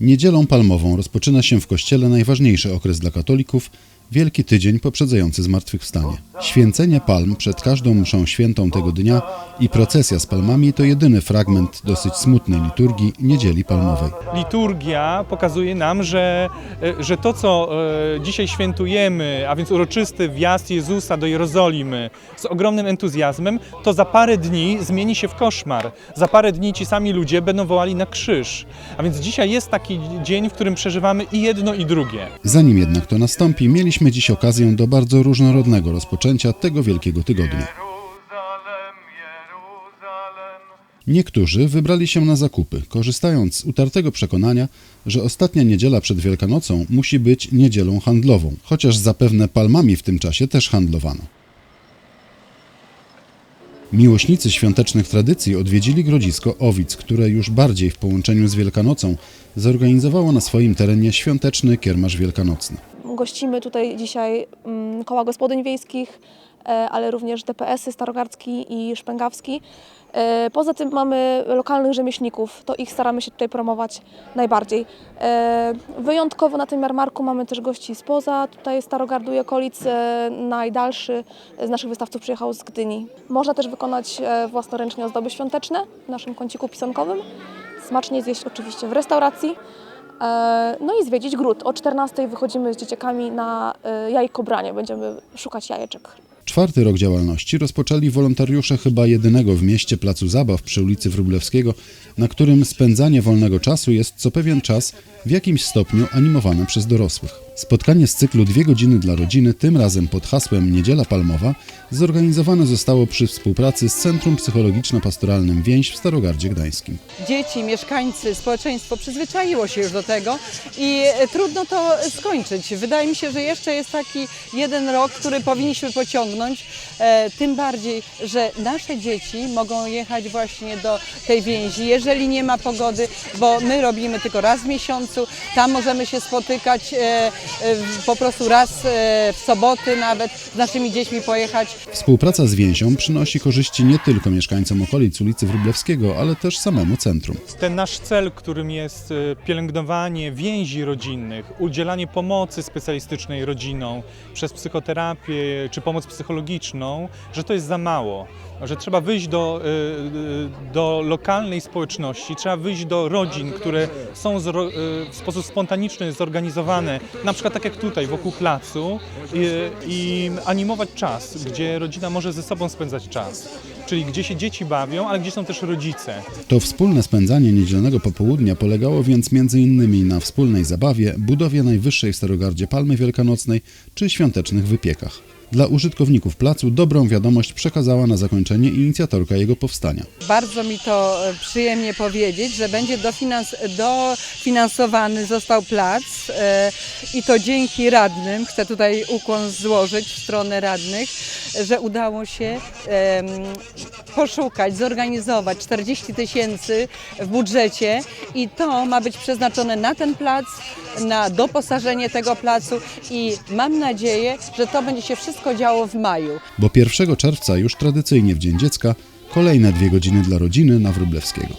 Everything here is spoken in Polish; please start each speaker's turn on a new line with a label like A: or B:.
A: Niedzielą palmową rozpoczyna się w kościele najważniejszy okres dla katolików Wielki Tydzień poprzedzający zmartwychwstanie. Święcenie palm przed każdą mszą świętą tego dnia i procesja z palmami to jedyny fragment dosyć smutnej liturgii Niedzieli Palmowej.
B: liturgia pokazuje nam, że, e, że to, co e, dzisiaj świętujemy, a więc uroczysty wjazd Jezusa do Jerozolimy z ogromnym entuzjazmem, to za parę dni zmieni się w koszmar. Za parę dni ci sami ludzie będą wołali na krzyż. A więc dzisiaj jest taki dzień, w którym przeżywamy i jedno, i drugie.
A: Zanim jednak to nastąpi, mieliśmy dziś okazję do bardzo różnorodnego rozpoczęcia tego wielkiego tygodnia. Niektórzy wybrali się na zakupy, korzystając z utartego przekonania, że ostatnia niedziela przed Wielkanocą musi być niedzielą handlową, chociaż zapewne palmami w tym czasie też handlowano. Miłośnicy świątecznych tradycji odwiedzili grodzisko Owic, które już bardziej w połączeniu z Wielkanocą zorganizowało na swoim terenie świąteczny kiermasz wielkanocny.
C: Gościmy tutaj dzisiaj mm, koła gospodyń wiejskich, e, ale również DPS-y Starogardzki i Szpęgawski. E, Poza tym mamy lokalnych rzemieślników, to ich staramy się tutaj promować najbardziej. E, Wyjątkowo na tym jarmarku mamy też gości spoza, tutaj Starogardu i okolic. Najdalszy z naszych wystawców przyjechał z Gdyni. Można też wykonać własnoręcznie ozdoby świąteczne w naszym kąciku pisankowym. Smacznie zjeść oczywiście w restauracji. E, No i zwiedzić gród. O 14 wychodzimy z dzieciakami na e, jajkobranie. Będziemy szukać jajeczek.
A: Czwarty rok działalności rozpoczęli wolontariusze chyba jedynego w mieście placu zabaw przy ulicy Wróblewskiego, na którym spędzanie wolnego czasu jest co pewien czas w jakimś stopniu animowane przez dorosłych. Spotkanie z cyklu Dwie godziny dla rodziny, tym razem pod hasłem Niedziela Palmowa, zorganizowane zostało przy współpracy z Centrum Psychologiczno-Pastoralnym Więź w Starogardzie Gdańskim.
D: dzieci, mieszkańcy, społeczeństwo przyzwyczaiło się już do tego i e, trudno to skończyć. Wydaje mi się, że jeszcze jest taki jeden rok, który powinniśmy pociągnąć, e, tym bardziej, że nasze dzieci mogą jechać właśnie do tej więzi, jeżeli nie ma pogody, bo my robimy tylko raz w miesiącu, tam możemy się spotykać e, po prostu raz e, w soboty nawet z naszymi dziećmi pojechać
A: Współpraca z więzią przynosi korzyści nie tylko mieszkańcom okolic ulicy Wróblewskiego, ale też samemu centrum.
B: Ten nasz cel, którym jest e, pielęgnowanie więzi rodzinnych, udzielanie pomocy specjalistycznej rodzinom przez psychoterapię czy pomoc psychologiczną, że to jest za mało. Że trzeba wyjść do, do lokalnej społeczności, trzeba wyjść do rodzin, które są w sposób spontaniczny zorganizowane, na przykład tak jak tutaj, wokół placu i, i animować czas, gdzie rodzina może ze sobą spędzać czas. Czyli gdzie się dzieci bawią, ale gdzie są też rodzice.
A: To wspólne spędzanie niedzielnego popołudnia polegało więc m.in. na wspólnej zabawie, budowie najwyższej w Starogardzie Palmy Wielkanocnej czy świątecznych wypiekach. Dla użytkowników placu dobrą wiadomość przekazała na zakończenie inicjatorka jego powstania.
D: Bardzo mi to e, przyjemnie powiedzieć, że będzie dofinans, dofinansowany został plac e, i to dzięki radnym. Chcę tutaj ukłon złożyć w stronę radnych, że udało się poszukać, zorganizować 40 tysięcy w budżecie i to ma być przeznaczone na ten plac, na doposażenie tego placu i mam nadzieję, że to będzie się działo w maju.
A: Bo 1 czerwca już tradycyjnie w Dzień Dziecka kolejne dwie godziny dla rodziny na Wróblewskiego.